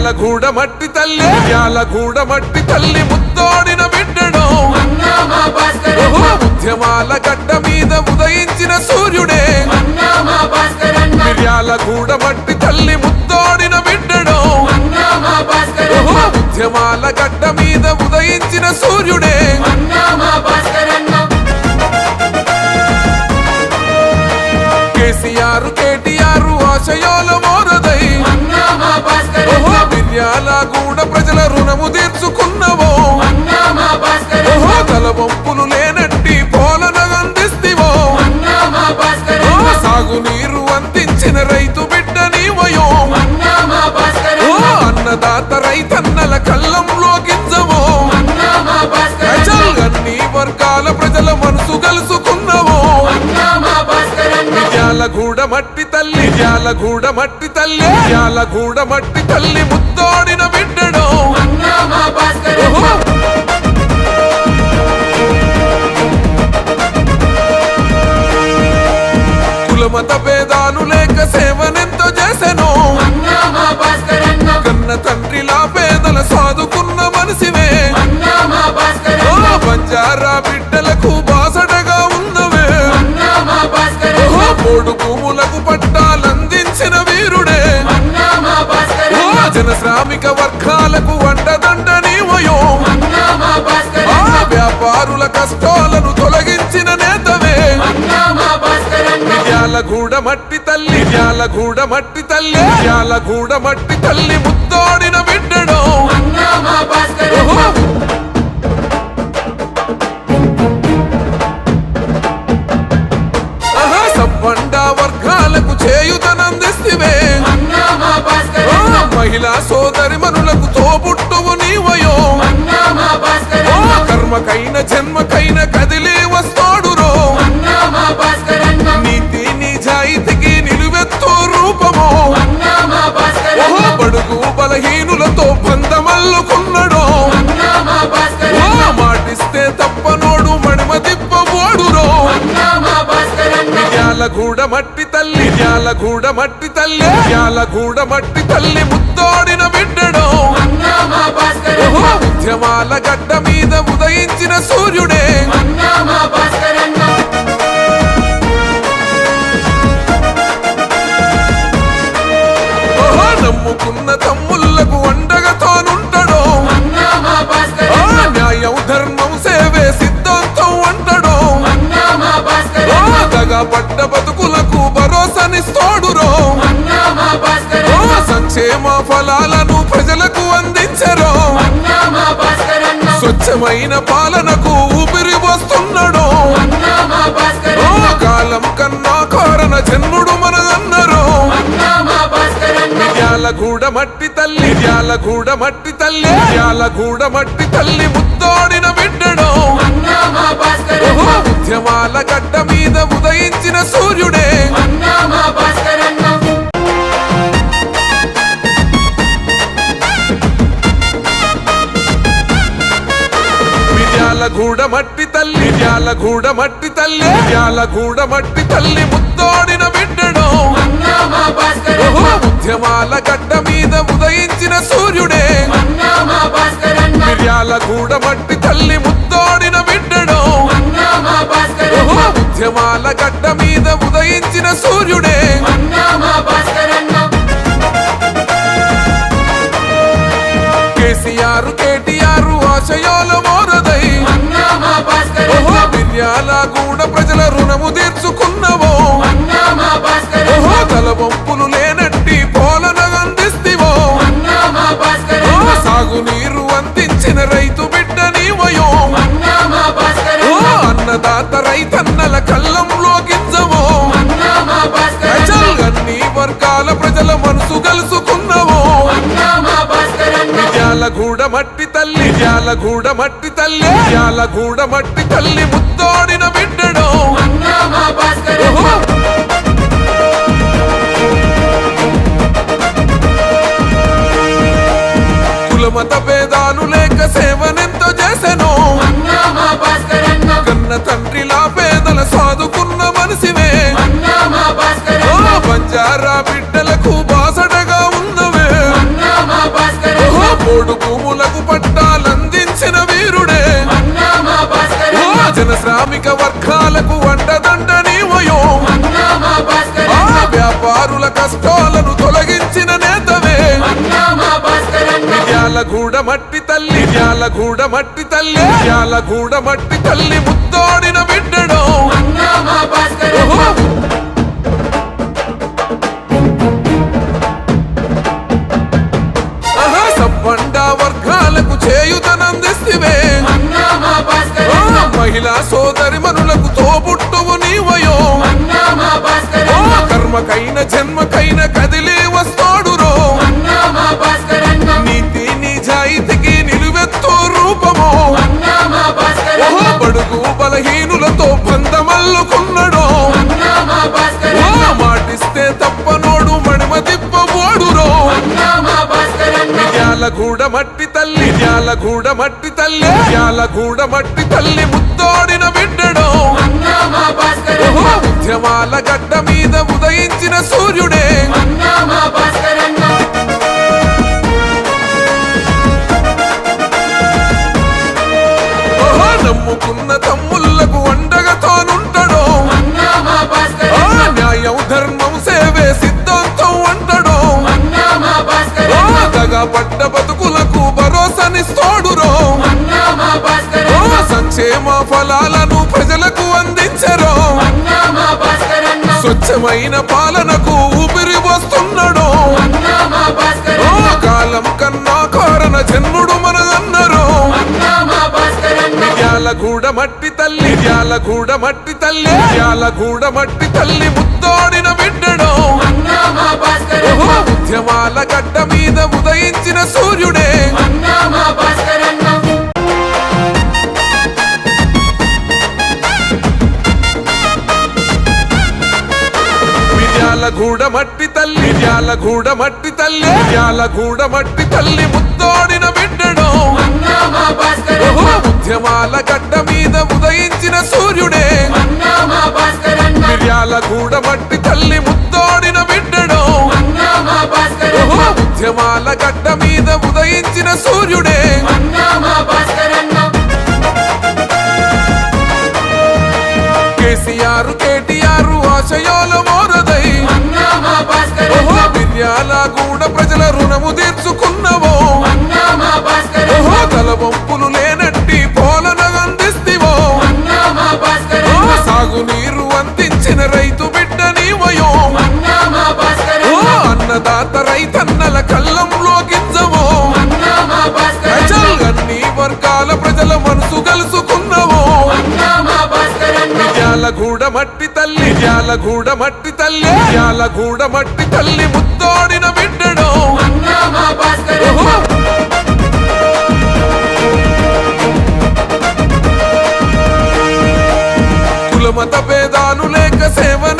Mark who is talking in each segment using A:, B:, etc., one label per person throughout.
A: యాలగూడ మట్టి తల్లి యాలగూడ మట్టి తల్లి ముద్దోడిన బిడ్డడు. ఉద్యమాల గడ్డ మీద ఉదయించిన సూర్యుడే. యాలగూడ మట్టి తల్లి ముద్దోడిన బిడ్డడు. ఉద్యమాల గడ్డ మనసు కలుసుకున్నావో
B: అన్నా
A: మట్టి తల్లి యాలగూడ మట్టి తల్లి యాలగూడ మట్టి తల్లి ముద్దోడిన బిడ్డడో. కులమత భేదాలు లేక సేవనెంతో పట్టాలందించిన వీరుడే. జన శ్రామిక వర్గాలకు వంటదండ నీవయో.
B: అన్నా మా భాస్కర్
A: ఆ వ్యాపారుల కష్టాలను తొలగించిన నేతవే. యాలగూడ మట్టి తల్లి యాలగూడ మట్టి తల్లి యాలగూడ మట్టి తల్లి ముద్దోడిన మహిళా సోదరి మనులకు తోబుట్టువు నీవయో. కర్మకైన జన్మకైన కదిలి
B: భాస్కర్ అన్న
A: నీతి నిజాయితీకి నిలువెత్తు రూపమో. బడుగు బలహీనులతో యాలగూడ మట్టి తల్లి యాలగూడ మట్టి తల్లి యాలగూడ మట్టి తల్లి ముద్దోడిన బిడ్డడు. ఉద్యమాల గడ్డ మీద ఉదయించిన సూర్యుడే. నమ్ముకున్న తమ్ముళ్ళకు అండగా ఆ న్యాయం ధర్మం సంక్షేమ ఫలాలను ప్రజలకు అందించరు స్వచ్ఛమైన పాలనకు ఊపిరి వస్తున్నాడు కాలం కన్నా కారణ జన్ముడు మన అన్నరో యాలగూడ మట్టి తల్లి యాలగూడ మట్టి తల్లి యాలగూడ మట్టి తల్లి ముద్దోడిన బిడ్డడు. ఉద్యమాల గడ్డ మీద ఉదయించిన సూర్యుడే. మట్టి తల్లి యాలగూడ మట్టి తల్లి యాలగూడ మట్టి తల్లి ముద్దోడిన బిడ్డడు ఉద్యమాల గడ్డ మీద ఉదయించిన సూర్యుడే.
B: అన్నా
A: మిర్యాలగూడ మట్టి తల్లి ముద్దోడిన బిడ్డడు ఉద్యమాల గడ్డ మీద ఉదయించిన సూర్యుడే. ఆశయాల మోరదై ఓహో మిర్యాలగూడ ప్రజల రుణము తీర్చుకున్నవో. ఓహో తల వంపులు లేనట్టి పోలన అందిస్తివో. సాగునీరు అందించిన రైతు బిడ్డ నీవయో. అన్నదాత రైతన్నల కళ్ళంలో గింజవో.
B: అన్నా
A: వర్గాల ప్రజల మనసు కలుసుకున్నవో.
B: అన్న
A: యాలగూడ మట్టి తల్లి ముత్యాల గూడ మట్టి తల్లి ముత్యాల గూడ మట్టి తల్లి ముద్దోడిన బిడ్డడు.
B: అన్నా మా
A: కులమత భేదాలు లేక
B: సేవ
A: కష్టాలను తొలగించిన నేతవే. యాలగూడ మట్టి తల్లి యాలగూడ మట్టి తల్లి యాలగూడ మట్టి తల్లి ముద్దోడిన బిడ్డడు. సబ్బండ వర్గాలకు మహిళా కర్మకైన జన్మకైన కదిలే
B: అన్నామా భాస్కరన్న
A: నీతి నిజాయితీకి నిలువెత్తు రూపమో. బడుగు బలహీనులతో బంధమల్లుకున్నడో. మాటిస్తే తప్పనోడు మణిమ తిప్పబోడురో యాలగూడ మట్టి తల్లి యాలగూడ మట్టి తల్లి యాలగూడ మట్టి తల్లి ముద్దోడిన ఓహో
B: భాస్కరన్న
A: గడ్డ మీద ఉదయించిన సూర్యుడే. స్వచ్ఛమైన పాలనకు ఊపిరి వస్తున్నాడో కాలం కన్నా కారణ జన్ముడు మనదన్నరో. యాలగూడ మట్టి తల్లి యాలగూడ మట్టి తల్లి యాలగూడ మట్టి తల్లి ముద్దోడిన బిడ్డడు. ఉద్యమాల గడ్డ మీద ఉదయించిన సూర్యుడే. మట్టి తల్లి యాలగూడ మట్టి తల్లి యాలగూడ మట్టి తల్లి ముద్దోడిన బిడ్డడు ఉద్యమాల గడ్డ మీద ఉదయించిన సూర్యుడే.
B: అన్నామా
A: మట్టి తల్లి ముద్దోడిన బిడ్డడు ఉద్యమాల గడ్డ మీద ఉదయించిన సూర్యుడే. కలుసుకున్నవో? యాలగూడ మట్టి తల్లి యాలగూడ మట్టి తల్లి యాలగూడ మట్టి తల్లి ముద్దోడిన బిడ్డడు. కులమత భేదాలు లేక సేవనెంతో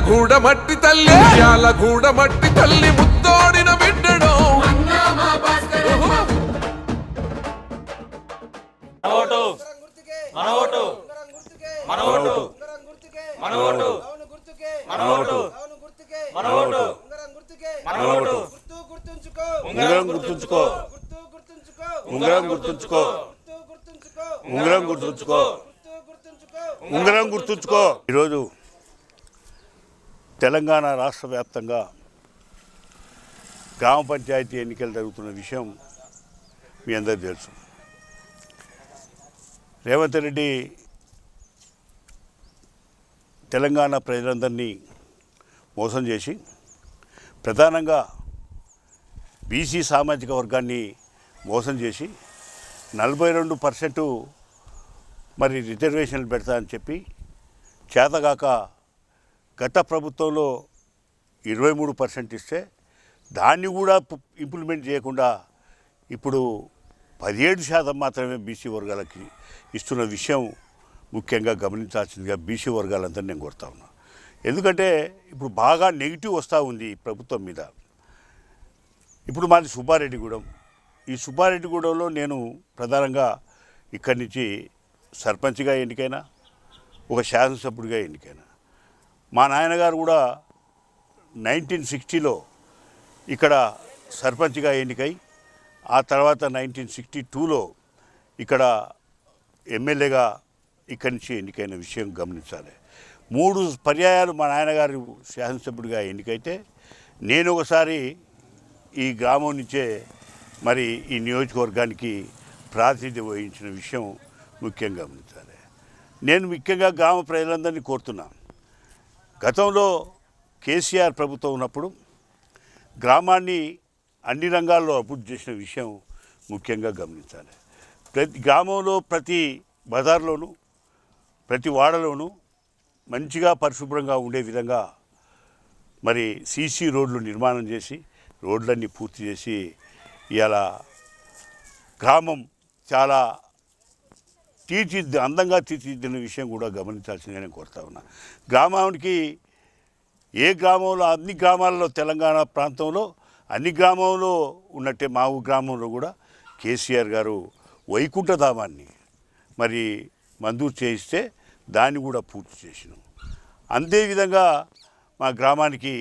A: యాలగూడ మట్టి తల్లి. యాలగూడ మట్టి తల్లి ముద్దోడిన బిడ్డడు
C: ఉంగరం గుర్తుంచుకో. ఉంగరం గుర్తుంచుకో. ఉంగరం గుర్తుంచుకో. ఉంగరం గుర్తుంచుకో. ఈరోజు తెలంగాణ రాష్ట్ర వ్యాప్తంగా గ్రామ పంచాయతీ ఎన్నికలు జరుగుతున్న విషయం మీ అందరికీ తెలుసు. రేవంత్ రెడ్డి తెలంగాణ ప్రజలందరినీ మోసం చేసి ప్రధానంగా బీసీ సామాజిక వర్గాన్ని మోసం చేసి నలభై రెండు పర్సెంటు మరి రిజర్వేషన్లు పెడతా అని చెప్పి చేతగాక గత ప్రభుత్వంలో ఇరవై మూడు పర్సెంట్ ఇస్తే దాన్ని కూడా ఇంప్లిమెంట్ చేయకుండా ఇప్పుడు పదిహేడు శాతం మాత్రమే బీసీ వర్గాలకి ఇస్తున్న విషయం ముఖ్యంగా గమనించాల్సిందిగా బీసీ వర్గాలంతా నేను కోరుతా ఉన్నా. ఎందుకంటే ఇప్పుడు బాగా నెగిటివ్ వస్తూ ఉంది ఈ ప్రభుత్వం మీద. ఇప్పుడు మాది సుబ్బారెడ్డిగూడెం. ఈ సుబ్బారెడ్డిగూడెంలో నేను ప్రధానంగా ఇక్కడి నుంచి సర్పంచ్గా ఎన్నికైనా ఒక శాసనసభ్యుడిగా ఎన్నికైనా. మా నాయనగారు కూడా నైన్టీన్ సిక్స్టీలో ఇక్కడ సర్పంచ్గా ఎన్నికై ఆ తర్వాత నైన్టీన్ సిక్స్టీ టూలో ఇక్కడ ఎమ్మెల్యేగా ఇక్కడి నుంచి ఎన్నికైన విషయం గమనించాలి. మూడు పర్యాయాలు మా నాయనగారు శాసనసభ్యుడిగా ఎన్నికైతే నేను ఒకసారి ఈ గ్రామం నుంచే మరి ఈ నియోజకవర్గానికి ప్రాతినిధ్యం వహించిన విషయం ముఖ్యంగా గమనించాలి. నేను ముఖ్యంగా గ్రామ ప్రజలందరినీ కోరుతున్నాను. గతంలో కేసీఆర్ ప్రభుత్వం ఉన్నప్పుడు గ్రామాన్ని అన్ని రంగాల్లో అభివృద్ధి చేసిన విషయం ముఖ్యంగా గమనించాలి. ప్రతి గ్రామంలో ప్రతి బజార్లోనూ ప్రతి వాడలోనూ మంచిగా పరిశుభ్రంగా ఉండే విధంగా మరి సీసీ రోడ్లు నిర్మాణం చేసి రోడ్లన్నీ పూర్తి చేసి ఇలా గ్రామం చాలా తీర్చిద్ది అందంగా తీర్చిదిద్దిన విషయం కూడా గమనించాల్సిందే నేను కోరుతా ఉన్నా. గ్రామానికి ఏ గ్రామంలో అన్ని గ్రామాల్లో తెలంగాణ ప్రాంతంలో అన్ని గ్రామంలో ఉన్నట్టే మా ఊ గ్రామంలో కూడా కేసీఆర్ గారు వైకుంఠధామాన్ని మరి మంజూరు చేయిస్తే దాన్ని కూడా పూర్తి చేసినాం. అంతేవిధంగా మా గ్రామానికి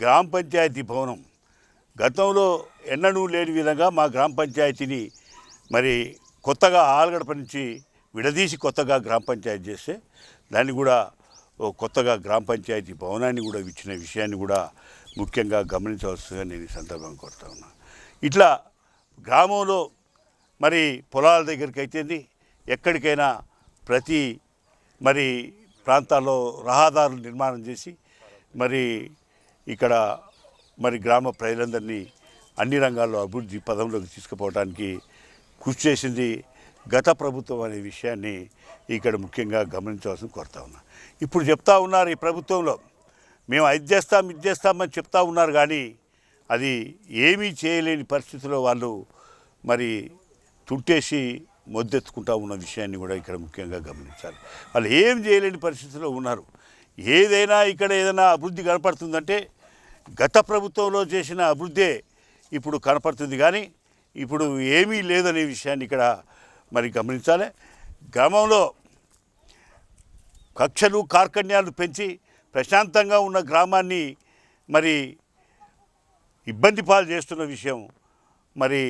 C: గ్రామ పంచాయతీ భవనం గతంలో ఎన్నడూ లేని విధంగా మా గ్రామ పంచాయతీని మరి కొత్తగా ఆలగడప నుంచి విడదీసి కొత్తగా గ్రామ పంచాయతీ చేస్తే దాన్ని కూడా కొత్తగా గ్రామ పంచాయతీ భవనాన్ని కూడా ఇచ్చిన విషయాన్ని కూడా ముఖ్యంగా గమనించవలసిందిగా నేను ఈ సందర్భం కోరుతా ఉన్నా. ఇట్లా గ్రామంలో మరి పొలాల దగ్గరికి అయితేంది ఎక్కడికైనా ప్రతి మరి ప్రాంతాల్లో రహదారులు నిర్మాణం చేసి మరి ఇక్కడ మరి గ్రామ ప్రజలందరినీ అన్ని రంగాల్లో అభివృద్ధి పదంలోకి తీసుకుపోవడానికి కృషి చేసింది గత ప్రభుత్వం అనే విషయాన్ని ఇక్కడ ముఖ్యంగా గమనించవలసిన కోరుతా ఉన్నా. ఇప్పుడు చెప్తా ఉన్నారు ఈ ప్రభుత్వంలో. మేము అది చేస్తాం ఇది చేస్తామని చెప్తా ఉన్నారు కానీ అది ఏమీ చేయలేని పరిస్థితిలో వాళ్ళు మరి తుంటేసి మొద్దెత్తుకుంటా ఉన్న విషయాన్ని కూడా ఇక్కడ ముఖ్యంగా గమనించాలి. వాళ్ళు ఏం చేయలేని పరిస్థితిలో ఉన్నారు. ఏదైనా ఇక్కడ ఏదైనా అభివృద్ధి కనపడుతుందంటే గత ప్రభుత్వంలో చేసిన అభివృద్ధే ఇప్పుడు కనపడుతుంది కానీ ఇప్పుడు ఏమీ లేదనే విషయాన్ని ఇక్కడ మరి గమనించాలి. గ్రామంలో కక్షలు కార్కన్యాలు పెంచి ప్రశాంతంగా ఉన్న గ్రామాన్ని మరి ఇబ్బంది పాలు చేస్తున్న విషయం మరి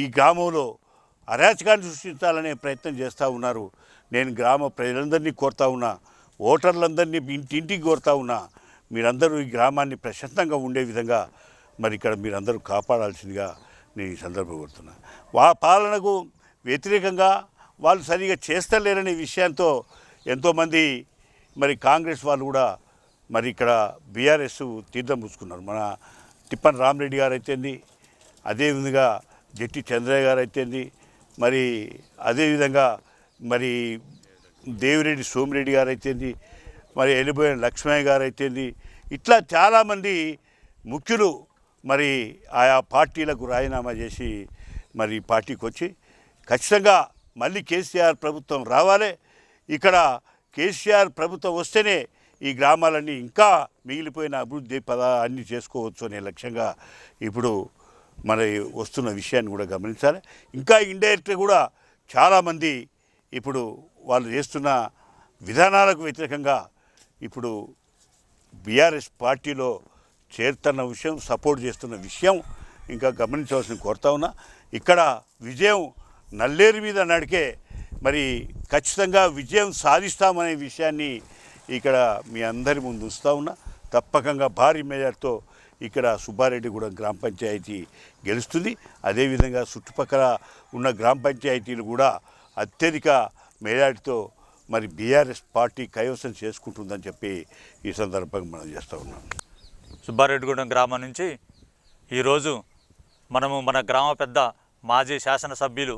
C: ఈ గ్రామంలో అరాచకాన్ని సృష్టించాలనే ప్రయత్నం చేస్తూ ఉన్నారు. నేను గ్రామ ప్రజలందరినీ కోరుతా ఉన్నా ఓటర్లందరినీ ఇంటింటికి కోరుతా ఉన్నా మీరందరూ ఈ గ్రామాన్ని ప్రశాంతంగా ఉండే విధంగా మరి ఇక్కడ మీరందరూ కాపాడాల్సిందిగా నేను ఈ సందర్భం కోరుతున్నా. వా పాలనకు వ్యతిరేకంగా వాళ్ళు సరిగా చేస్తలేరనే విషయంతో ఎంతోమంది మరి కాంగ్రెస్ వాళ్ళు కూడా మరి ఇక్కడ బీఆర్ఎస్ తీర్థం పుచ్చుకున్నారు మన తిప్పన్ రామరెడ్డి గారు అయితేంది అదేవిధంగా జట్టి చంద్రయ్య గారు అయితేంది మరి అదేవిధంగా మరి దేవిరెడ్డి సోమిరెడ్డి గారు అయితేంది మరి వెళ్ళిపోయిన లక్ష్మయ్య గారు అయితేంది ఇట్లా చాలామంది ముఖ్యులు మరి ఆయా పార్టీలకు రాజీనామా చేసి మరి పార్టీకి వచ్చి ఖచ్చితంగా మళ్ళీ కేసీఆర్ ప్రభుత్వం రావాలి. ఇక్కడ కేసీఆర్ ప్రభుత్వం వస్తేనే ఈ గ్రామాలన్నీ ఇంకా మిగిలిపోయిన అభివృద్ధి పద అన్ని చేసుకోవచ్చు అనే లక్ష్యంగా ఇప్పుడు మరి వస్తున్న విషయాన్ని కూడా గమనించాలి. ఇంకా ఇండైరెక్ట్గా కూడా చాలామంది ఇప్పుడు వాళ్ళు చేస్తున్న విధానాలకు వ్యతిరేకంగా ఇప్పుడు బీఆర్ఎస్ పార్టీలో చేరుతున్న విషయం సపోర్ట్ చేస్తున్న విషయం ఇంకా గమనించవలసిన కోరుతా ఉన్నా. ఇక్కడ విజయం నల్లేరు మీద నడికే మరి ఖచ్చితంగా విజయం సాధిస్తామనే విషయాన్ని ఇక్కడ మీ అందరి ముందు ఉంచుతా ఉన్నా. తప్పకంగా భారీ మెజార్టీతో ఇక్కడ సుబ్బారెడ్డిగూడెం గ్రామ పంచాయతీ గెలుస్తుంది. అదేవిధంగా చుట్టుపక్కల ఉన్న గ్రామ పంచాయతీలు కూడా అత్యధిక మెజార్టీతో మరి బీఆర్ఎస్ పార్టీ కైవసం చేసుకుంటుందని చెప్పి ఈ సందర్భంగా మనం చేస్తూ ఉన్నాం.
D: సుబ్బారెడ్డిగూడెం గ్రామం నుంచి ఈరోజు మనము మన గ్రామ పెద్ద మాజీ శాసనసభ్యులు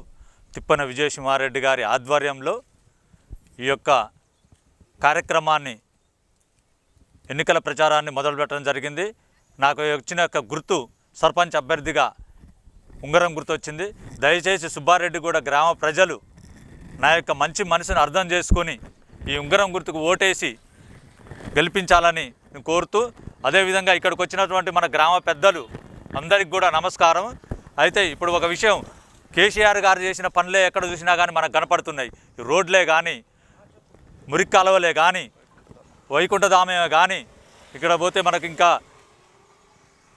D: తిప్పన విజయసింహారెడ్డి గారి ఆధ్వర్యంలో ఈ యొక్క కార్యక్రమాన్ని ఎన్నికల ప్రచారాన్ని మొదలుపెట్టడం జరిగింది. నాకు వచ్చిన యొక్క గుర్తు సర్పంచ్ అభ్యర్థిగా ఉంగరం గుర్తు వచ్చింది దయచేసి సుబ్బారెడ్డిగూడ గ్రామ ప్రజలు నా యొక్క మంచి మనసును అర్థం చేసుకొని ఈ ఉంగరం గుర్తుకు ఓటేసి గెలిపించాలని నేను కోరుతూ అదేవిధంగా ఇక్కడికి వచ్చినటువంటి మన గ్రామ పెద్దలు అందరికి కూడా నమస్కారం. అయితే ఇప్పుడు ఒక విషయం కేసీఆర్ గారు చేసిన పనులే ఎక్కడ చూసినా కానీ మనకు కనపడుతున్నాయి. రోడ్లే కానీ మురికి కాలువలే కానీ వైకుంఠధామే కానీ ఇక్కడ పోతే మనకు ఇంకా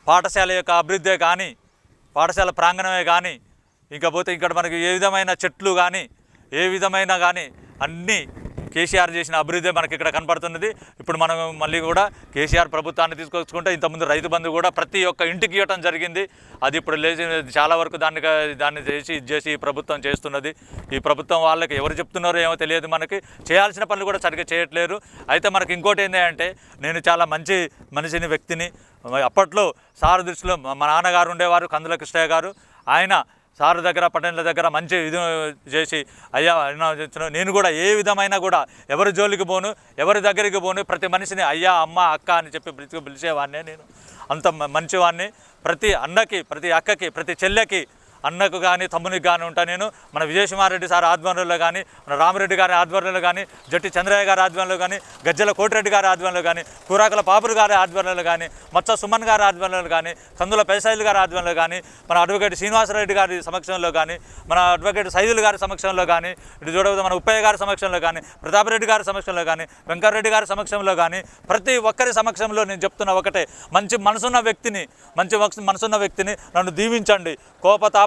D: పాఠశాల యొక్క అభివృద్ధే కానీ పాఠశాల ప్రాంగణమే కానీ ఇంకా పోతే ఇక్కడ మనకి ఏ విధమైన చెట్లు కానీ ఏ విధమైన కానీ అన్నీ కేసీఆర్ చేసిన అభివృద్ధి మనకి ఇక్కడ కనపడుతున్నది. ఇప్పుడు మనం మళ్ళీ కూడా కేసీఆర్ ప్రభుత్వాన్ని తీసుకొచ్చుకుంటే ఇంతకుముందు రైతు బంధు కూడా ప్రతి ఒక్క ఇంటికి ఇవ్వటం జరిగింది. అది ఇప్పుడు లేచి చాలా వరకు దాన్ని దాన్ని చేసి ఇది చేసి ఈ ప్రభుత్వం చేస్తున్నది. ఈ ప్రభుత్వం వాళ్ళకి ఎవరు చెప్తున్నారో ఏమో తెలియదు మనకి. చేయాల్సిన పనులు కూడా సరిగ్గా చేయట్లేరు. అయితే మనకి ఇంకోటి ఏంటి అంటే నేను చాలా మంచి మనిషిని వ్యక్తిని. అప్పట్లో సారదృష్టిలో మా మా నాన్నగారు ఉండేవారు కందుల కృష్ణయ్య గారు. ఆయన సార్ దగ్గర పట్టణల దగ్గర మంచి ఇది చేసి అయ్యా నేను కూడా ఏ విధమైన కూడా ఎవరి జోలికి పోను ఎవరి దగ్గరికి పోను ప్రతి మనిషిని అయ్యా అమ్మ అక్క అని చెప్పి పిలిచి పిలిచేవాడినే నేను. అంత మంచివాడిని. ప్రతి అన్నకి ప్రతి అక్కకి ప్రతి చెల్లెకి అన్నకు కానీ తమ్మునికి కానీ ఉంటా నేను. మన విజయసింహారెడ్డి సార్ ఆధ్వర్యంలో కానీ మన రామరెడ్డి గారి ఆధ్వర్యంలో కానీ జట్టి చంద్రయ్య గారి ఆధ్వర్యంలో కానీ గజ్జల కోటిరెడ్డి గారి ఆధ్వర్యంలో కానీ కూరాకుల పాపురు గారి ఆధ్వర్యంలో కానీ మత్స సుమన్ గారి ఆధ్వర్యంలో కానీ కందుల పేసాయిలు గారి ఆధ్వర్యంలో కానీ మన అడ్వకేట్ శ్రీనివాసరెడ్డి గారి సమక్షంలో కానీ మన అడ్వకేట్ సైదులు గారి సమక్షంలో కానీ ఇటు చూడకపోతే మన ఉప్పయ్య గారి సమక్షంలో కానీ ప్రతాపరెడ్డి గారి సమక్షంలో కానీ వెంకటరెడ్డి గారి సమక్షంలో కానీ ప్రతి ఒక్కరి సమక్షంలో నేను చెప్తున్న ఒకటే మంచి మనసున్న వ్యక్తిని మంచి మనసున్న వ్యక్తిని నన్ను దీవించండి.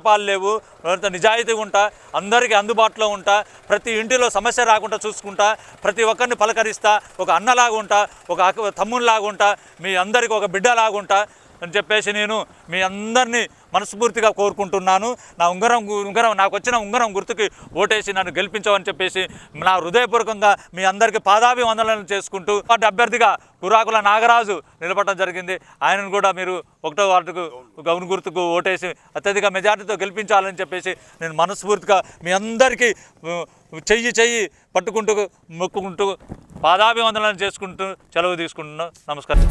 D: లోపాలు లేవు ఎవరితో నిజాయితీగా ఉంటా అందరికీ అందుబాటులో ఉంటా ప్రతి ఇంటిలో సమస్య రాకుండా చూసుకుంటా ప్రతి ఒక్కరిని పలకరిస్తా ఒక అన్నలాగా ఉంటా ఒక తమ్ముని తమ్మునిలాగా ఉంటా మీ అందరికీ ఒక బిడ్డలాగా ఉంటా అని చెప్పేసి నేను మీ అందరినీ మనస్ఫూర్తిగా కోరుకుంటున్నాను. నా ఉంగరం ఉంగరం నాకు వచ్చిన ఉంగరం గుర్తుకి ఓటేసి నన్ను గెలిపించమని చెప్పేసి నా హృదయపూర్వకంగా మీ అందరికీ పాదాభివందనలు చేసుకుంటూ వాటి అభ్యర్థిగా కురాకుల నాగరాజు నిలబడడం జరిగింది. ఆయనను కూడా మీరు ఒకటో వార్డుకు గౌన్ గుర్తుకు ఓటేసి అత్యధిక మెజార్టీతో గెలిపించాలని చెప్పేసి నేను మనస్ఫూర్తిగా మీ అందరికీ చెయ్యి చెయ్యి పట్టుకుంటూ మొక్కుకుంటూ పాదాభివందనలు చేసుకుంటూ సెలవు తీసుకుంటున్నాను నమస్కారం.